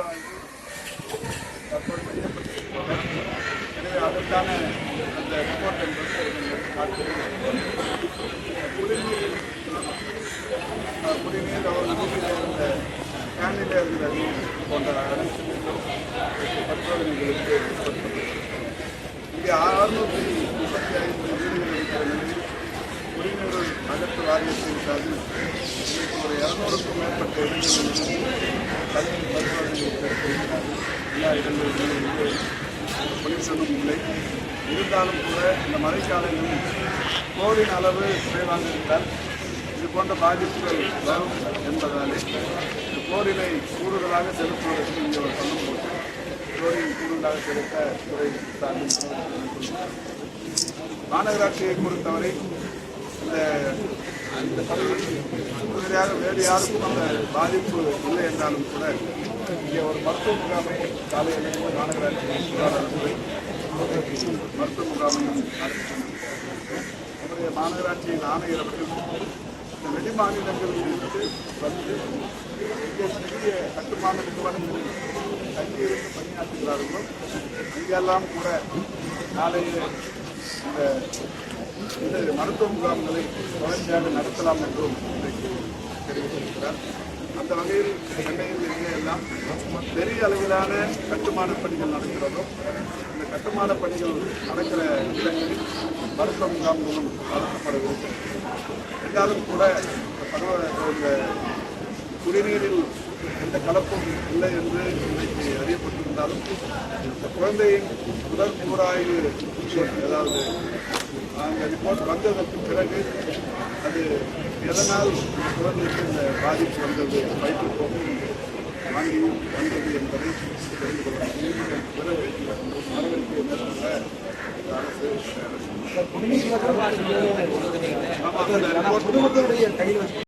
ஆய்வு தற்போது செய்யப்பட்டிருக்கிறது எனவே அதற்கான அந்த ரிப்போர்ட் என்பது நீங்கள் காட்டுகிறது குடிநீர் அஹ், குடிநீர் அவர் வீட்டில் இருந்த கேனில் இருந்த நீர் போன்ற அனைத்து நீரும் பரிசோதனைகளுக்கு உட்படுத்தப்பட்டது. இங்கே அறுநூற்றி முப்பத்தி ஐந்து வீடுகள் இருக்கிற நிலையில் குடிநீர் அகற்று வாரியத்தின் சார்பில் இன்றைக்கு ஒரு இருநூறுக்கும் மேற்பட்ட இடங்களில் தண்ணீர் பரிசோதனைகள் எல்லா இடங்களிலும் இல்லை இல்லை இருந்தாலும் கூட இந்த மழைக்காலங்களில் போரின் அளவு குறைவாக இருந்தால் இது போன்ற பாதிப்புகள் வரும் என்பதாலே இந்த போரினை கூடுதலாக செலுத்துவதற்கு இங்கே ஒரு சொல்லும் போது போரின் கூடுதலாக செலுத்த துறை சார்பில் மாநகராட்சியை பொறுத்தவரை இந்த இந்த பகுதியில் வேறு யாருக்கும் அந்த பாதிப்பு இல்லை என்றாலும் கூட இங்கே ஒரு மருத்துவ முகாமை காலையில் மாநகராட்சி சுகாதாரத்துறை மருத்துவ முகாமை நம்முடைய மாநகராட்சியின் ஆணையர் அவர்கள் இந்த வெளி மாநிலங்களில் இருந்து வந்து இங்கே சிறிய கட்டுமான நிறுவனங்களில் தங்கியிருந்து பணியாற்றுகிறார்களோ அங்கெல்லாம் கூட காலையில் இந்த இந்த மருத்துவ முகாம்களை தொடர்ச்சியாக நடத்தலாம் என்றும் தெரிவித்திருக்கிறார். அந்த வகையில் சென்னையில் எங்கே எல்லாம் பெரிய அளவிலான கட்டுமான பணிகள் நடக்கிறதோ இந்த கட்டுமான பணிகள் நடக்கிற இடங்களில் மருத்துவ முகாம்களும் நடத்தப்படவிருக்கிறது இருந்தாலும் கூட இந்த பருவ குடிநீரில் எந்த கலப்பும் இல்லை என்று இன்றைக்கு அறியப்பட்டிருந்தாலும் இந்த குழந்தையின் உடல் கூறாய்வு அதாவது அந்த ரிப்போர்ட் வந்ததற்கு பிறகு அது எதனால் குழந்தைக்கு இந்த பாதிப்பு வந்தது வயிற்றுப்போக்கு வாங்கி வந்தது என்பதை தெரிந்து கொள்ள முடியும். பிறகு நடவடிக்கை மேற்கொள்ள இந்த அரசு குடும்பத்தினுடைய கையில்